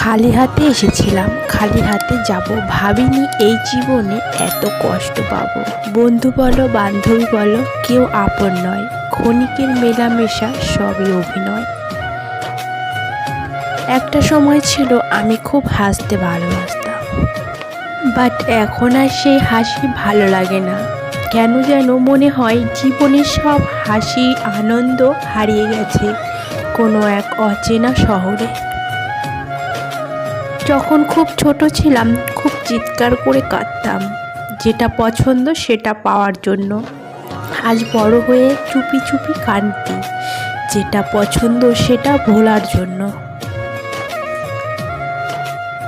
খালি হাতে এসেছিলাম। খালি হাতে যাব ভাবিনি এই জীবনে এত কষ্ট পাবো। বন্ধু বলো, বান্ধবী বলো, কেউ আপন নয়। ক্ষণিকের মেলামেশা, সবই অভিনয়। একটা সময় ছিল আমি খুব হাসতে ভালোবাসতাম। বাট এখন আর সেই হাসি ভালো লাগে না। কেন যেন মনে হয় জীবনের সব হাসি, আনন্দ হারিয়ে গেছে কোনো এক অচেনা শহরে। যখন খুব ছোট ছিলাম, খুব চিৎকার করে কাঁদতাম। যেটা পছন্দ, সেটা পাওয়ার জন্য। আজ বড় হয়ে চুপি চুপি কাঁদতি যেটা পছন্দ, সেটা ভোলার জন্য।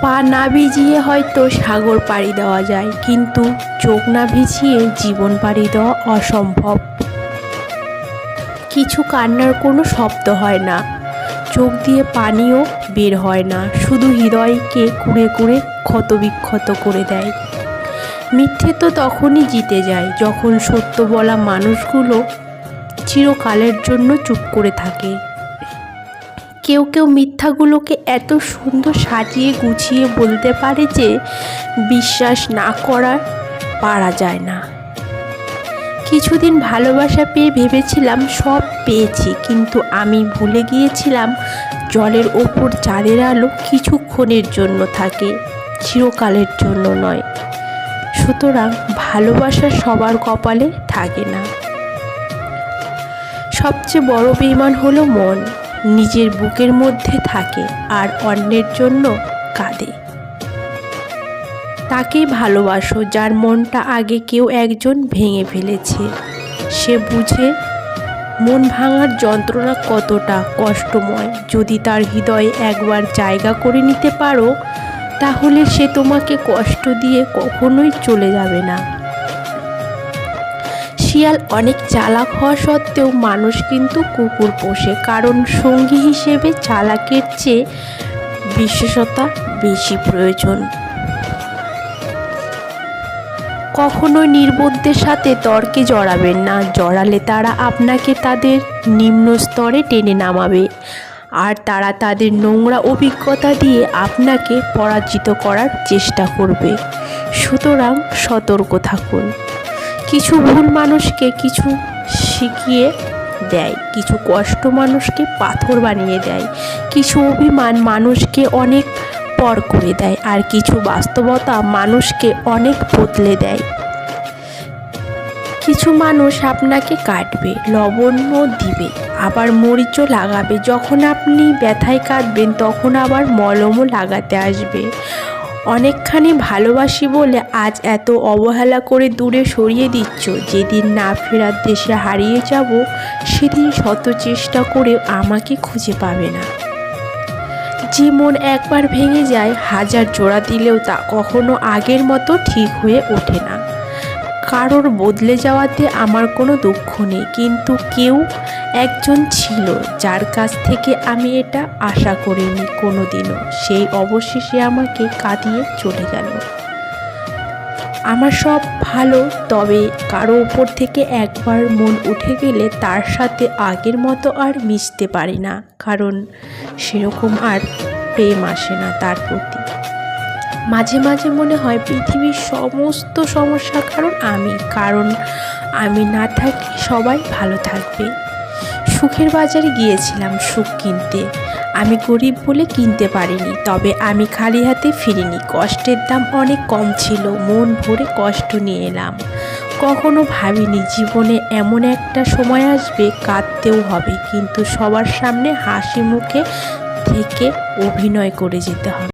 পা না ভিজিয়ে হয়তো সাগর পাড়ি দেওয়া যায়, কিন্তু চোখ না ভিজিয়ে জীবন পাড়ি দেওয়া অসম্ভব। কিছু কান্নার কোনো শব্দ হয় না। চোখ দিয়ে পানিও বের হয় না। শুধু হৃদয়কে কুড়ে কুড়ে ক্ষতবিক্ষত করে দেয়। মিথ্যে তো তখনই জিতে যায়, যখন সত্য বলা মানুষগুলো চিরকালের জন্য চুপ করে থাকে। কেউ কেউ মিথ্যাগুলোকে এত সুন্দর সাজিয়ে গুছিয়ে বলতে পারে যে বিশ্বাস না করা পারা যায় না। কিছুদিন ভালোবাসা পেয়ে ভেবেছিলাম সব পেয়েছি, কিন্তু আমি ভুলে গিয়েছিলাম জলের ওপর চাঁদের আলো কিছুক্ষণের জন্য থাকে, চিরকালের জন্য নয়। সুতরাং ভালোবাসা সবার কপালে থাকে না। সবচেয়ে বড় বেমান হলো মন, নিজের বুকের মধ্যে থাকে আর অন্যের জন্য কাঁদে। তাকেই ভালোবাসো যার মনটা আগে কেউ একজন ভেঙে ফেলেছে। সে বুঝে মন ভাঙার যন্ত্রণা কতটা কষ্টময়। যদি তার হৃদয়ে একবার জায়গা করে নিতে পারো, তাহলে সে তোমাকে কষ্ট দিয়ে কখনোই চলে যাবে না। শিয়াল অনেক চালাক হওয়া সত্ত্বেও মানুষ কিন্তু কুকুর পোষে, কারণ সঙ্গী হিসেবে চালাকের চেয়ে বিশেষতা বেশি প্রয়োজন। কখনোই নির্বোধদের সাথে তর্কে জড়াবেন না। জড়ালে তারা আপনাকে তাদের নিম্ন স্তরে টেনে নামাবে। আর তারা তাদের নোংরা অভিজ্ঞতা দিয়ে আপনাকে পরাজিত করার চেষ্টা করবে। সুতরাং সতর্ক থাকুন। কিছু ভুল মানুষকে কিছু শিখিয়ে দেয়, কিছু কষ্ট মানুষকে পাথর বানিয়ে দেয়, কিছু অভিমান মানুষকে অনেক পর করে দেয় আর কিছু বাস্তবতা মানুষকে অনেক বদলে দেয়। কিছু মানুষ আপনাকে কাটবে লবণ্য দিবে, আবার মরিচও লাগাবে। যখন আপনি ব্যথায় কাটবেন, তখন আবার মলমও লাগাতে আসবে। অনেকখানি ভালোবাসি বলে আজ এত অবহেলা করে দূরে সরিয়ে দিচ্ছ। যেদিন না ফেরার দেশে হারিয়ে যাব, সেদিন শত চেষ্টা করে আমাকে খুঁজে পাবে না। যে মন একবার ভেঙে যায়, হাজার জোড়া দিলেও তা কখনো আগের মতো ঠিক হয়ে ওঠে না। কারোর বদলে যাওয়াতে আমার কোনো দুঃখ নেই, কিন্তু কেউ একজন ছিল যার কাছ থেকে আমি এটা আশা করিনি কোনো দিনও সেই অবশেষে আমাকে কাঁদিয়ে চলে গেল। আমার সব ভালো, তবে কারও ওপর থেকে একবার মন উঠে গেলে তার সাথে আগের মতো আর মিশতে পারি না, কারণ সেরকম আর প্রেম আসে না তার প্রতি। মাঝে মাঝে মনে হয় পৃথিবীর সমস্ত সমস্যার কারণ আমি কারণ আমি না থাকলে সবাই ভালো থাকবে। সুখের বাজারে গিয়েছিলাম সুখ কিনতে। আমি গরিব বলে কিনতে পারিনি, তবে আমি খালি হাতে ফিরিনি। কষ্টের দাম অনেক কম ছিল, মন ভরে কষ্ট নিয়ে এলাম। কখনো ভাবিনি জীবনে এমন একটা সময় আসবে, কাঁদতেও হবে, কিন্তু সবার সামনে হাসি মুখে থেকে অভিনয় করে যেতে হবে।